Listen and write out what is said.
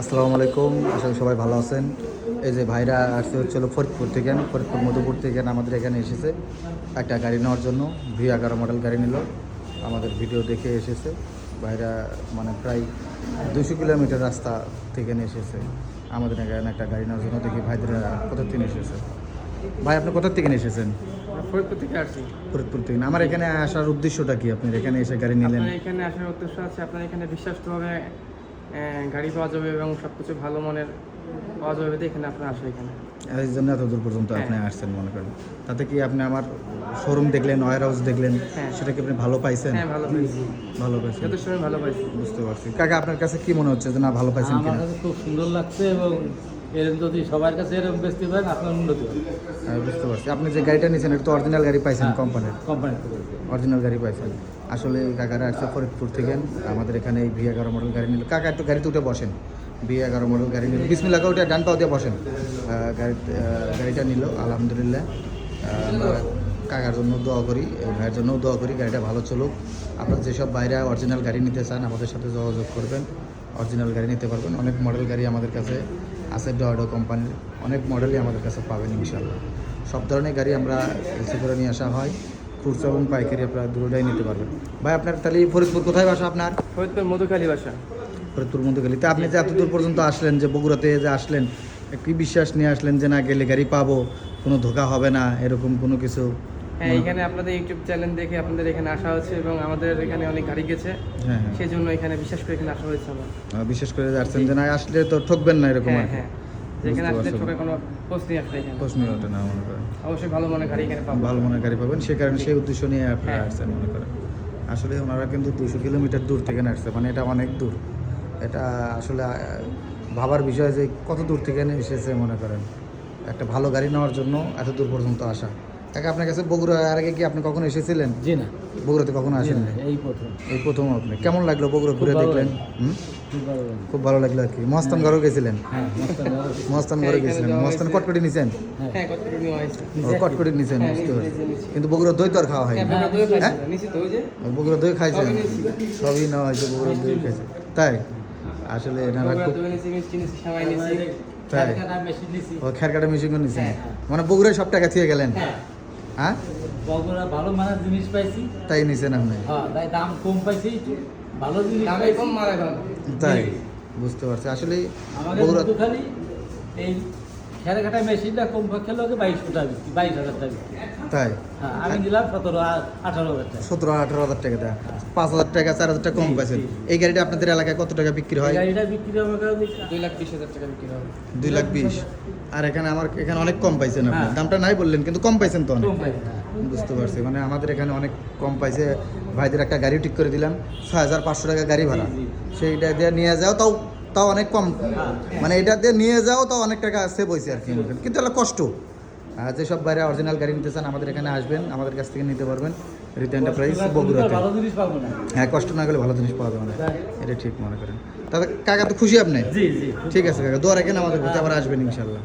আসসালামু আলাইকুম আশা করি সবাই ভালো আছেন। এই যে ভাইরা আসছে হচ্ছে হলো ফরিদপুর থেকে ফরিদপুর মধুপুর থেকে আমাদের এখানে এসেছে। একটা গাড়ি নেওয়ার জন্য ভি এগারো মডেল গাড়ি নিল। আমাদের ভিডিও দেখে এসেছে। ভাইরা মানে প্রায় দুশো কিলোমিটার রাস্তা থেকে এসেছে। আমাদের এখানে একটা গাড়ি নেওয়ার জন্য দেখি ভাইদের কোথা থেকে এসেছে। ভাই আপনি কোথার থেকে এসেছেন? ফরিদপুর থেকে আসছি। ফরিদপুর থেকে। আমার এখানে আসার উদ্দেশ্যটা কি? আপনি এখানে এসে গাড়ি নিলেন? এখানে আসার উদ্দেশ্য আছে আপনার এখানে বিশ্বাসভাবে গাড়ি পাওয়া যাবে এবং সবকিছু ভালো মানের পাওয়া যাবে এখানে আপনি আসবেন এখানে। এই জন্য এত দূর পর্যন্ত আপনি আসছেন মনে করেন। তাতে কি আপনি আমার শোরুম দেখলেন ওয়ার হাউস দেখলেন? হ্যাঁ। সেটা কি আপনি ভালো পাইছেন? হ্যাঁ ভালো পাইছি। ভালো পাইছেন। যথেষ্ট ভালো পাইছি। বুঝতে পারছি। কাকা আপনার কাছে কি মনে হচ্ছে যে না ভালো পাইছেন আমার কিনা? কাছে খুব সুন্দর লাগছে এবং এরকম যদি সবার কাছে এরকম বেচতে পারেন আপনার উন্নতি হবে। হ্যাঁ, বুঝতে পারছি। আপনি যে গাড়িটা নিয়েছেন এটা তো অরিজিনাল গাড়ি পাইছেন। কোম্পানির কোম্পানি অরিজিনাল গাড়ি পাইছেন। আসলে কাকারা আসছে ফরিদপুর থেকে। আমাদের এখানে এই ভি এগারো মডেল গাড়ি নিল কাকা একটু গাড়িতে উঠে বসেন। ভি এগারো মডেল গাড়ি নিল বিসমিল্লাকে উঠে ডান পাও দিয়ে বসেন। আহ, গাড়ি গাড়িটা নিল আলহামদুলিল্লাহ। কাকার জন্য দোয়া করি ভাইয়ের জন্যও দোয়া করি গাড়িটা ভালো চলুক। আপনারা যেসব বাইরে অরিজিনাল গাড়ি নিতে চান আমাদের সাথে যোগাযোগ করবেন। অরিজিনাল গাড়ি নিতে পারবেন। অনেক মডেল গাড়ি আমাদের কাছে আছে ডয়েডো কোম্পানির অনেক মডেলই আমাদের কাছে পাবেন ইনশাল্লাহ সব ধরনের গাড়ি আমরা এলসি করে নিয়ে আসা হয়। খুচরা এবং পাইকারি আপনারা দুটোটাই নিতে পারবেন। ভাই আপনার তাহলে ফরিদপুর কোথায় বাসা আপনার? ফরিদপুর মধুখালী বাসা। ফরিদপুর মধ্যে গেলি তা আপনি যে এত দূর পর্যন্ত আসলেন যে বগুড়াতে যে আসলেন কি বিশ্বাস নিয়ে আসলেন যে না গেলে গাড়ি পাবো কোনো ধোকা হবে না এরকম কোনো কিছু? হ্যাঁ এখানে আপনাদের ইউটিউব চ্যানেল দেখে আপনাদের এখানে আসা হচ্ছে এবং আমাদের এখানে অনেক গাড়ি গেছে। হ্যাঁ হ্যাঁ। সেই জন্য এখানে বিশেষ করে এখানে আসা হয়েছে আমার। বিশেষ করে আসছেন যে না আসলে তো ঠকবেন না এরকম হ্যাঁ হ্যাঁ। যেখানে আসলে পারছি। কোনো প্রশ্নই আসলে এখানে। প্রশ্নই ওঠে না মনে করেন। অবশ্যই ভালো মানের গাড়ি এখানে ভালো মনে গাড়ি পাবেন। সে কারণে সেই উদ্দেশ্য নিয়ে আপনারা হ্যাঁ। আসছেন মনে করেন। আসলে ওনারা কিন্তু দুশো কিলোমিটার দূর থেকে আসছে মানে এটা অনেক দূর। এটা আসলে ভাবার বিষয় যে কত দূর থেকে এসেছে মনে করেন। একটা ভালো গাড়ি নেওয়ার জন্য এত দূর পর্যন্ত আসা। কাকা আপনার কাছে বগুড়া আর আগে কি আপনি কখনো এসেছিলেন? জি না। বগুড়াতে কখনো আসেন না, এই প্রথম। এই প্রথম আপনি। কেমন লাগল বগুড়া ঘুরে দেখলেন? হুম? খুব ভালো লাগল। আর কি। মস্তান ঘরও গেছিলেন? হ্যাঁ মস্তান। মস্তান হ্যাঁ, ঘরে গেছিলেন। মস্তান কটকটি নিছেন? হ্যাঁ। কটকটি নিছেন বুঝতে পারছি। কিন্তু বগুড়া দই তো আর খাওয়া হয়নি। হ্যাঁ বগুড়া দই হ্যাঁ? বগুড়া দই খাইছেন? সবই নেওয়া হয়েছে বগুড়া দই খাইছে। তাই? আসলে এনারা খুব তাই? কারখানা মেশিন নিছি। ও খেরকাটা মিশিং নিছেন। মানে বগুড়ায় সব টাকা থিয়ে গেলেন? হ্যাঁ, বগুড়া ভালো মানের জিনিস পাইছি। তাই নিছেন আপনি? হ্যাঁ তাই দাম কম পাইছি। ভালো জিনিস দামে কম মারা গেল। তাই বুঝতে পারছি। আসলে আমাদের খালি এই খেরকাটা মেশিনটা কম পক্ষে লোকে বাইশশো টাকা বিক্রি বাইশ হাজার টাকা বিক্রি তাই? হ্যাঁ আমি দিলাম সতেরো আঠারো হাজার টাকা। সতেরো আঠারো হাজার টাকা দেয়। পাঁচ হাজার টাকা চার হাজার টাকা কম পাইছেন। এই গাড়িটা আপনাদের এলাকায় কত টাকা বিক্রি হয়? গাড়িটা বিক্রি হবে দুই লাখ বিশ হাজার টাকা বিক্রি হবে। দুই লাখ বিশ। আর এখানে আমার এখানে অনেক কম পাইছেন আপনি। হ্যাঁ। দামটা নাই বললেন কিন্তু কম পাইছেন তো অনেক। হ্যাঁ। বুঝতে পারছি। মানে আমাদের এখানে অনেক কম পাইছে। ভাইদের একটা গাড়ি ঠিক করে দিলাম। ছয় হাজার পাঁচশো টাকা গাড়ি ভাড়া। সেইটা দিয়ে নিয়ে যাও তাও তাও অনেক কম। মানে এটা দিয়ে নিয়ে যাও তাও অনেক টাকা সেভ হয়েছে আর কি কিন্তু এটা কষ্ট। আর যেসব বাইরে অরিজিনাল গাড়ি নিতে চান আমাদের এখানে আসবেন আমাদের কাছ থেকে নিতে পারবেন। রিটার্নটা প্রাইস বগুড়াতে। হ্যাঁ কষ্ট না গেলে ভালো জিনিস পাওয়া যাবে না। এটা ঠিক মনে করেন। তবে কাকা তো খুশি আপনি? ঠিক আছে কাকা দোয়া রাখেন আমাদের ঘুরতে আবার আসবেন ইনশাল্লাহ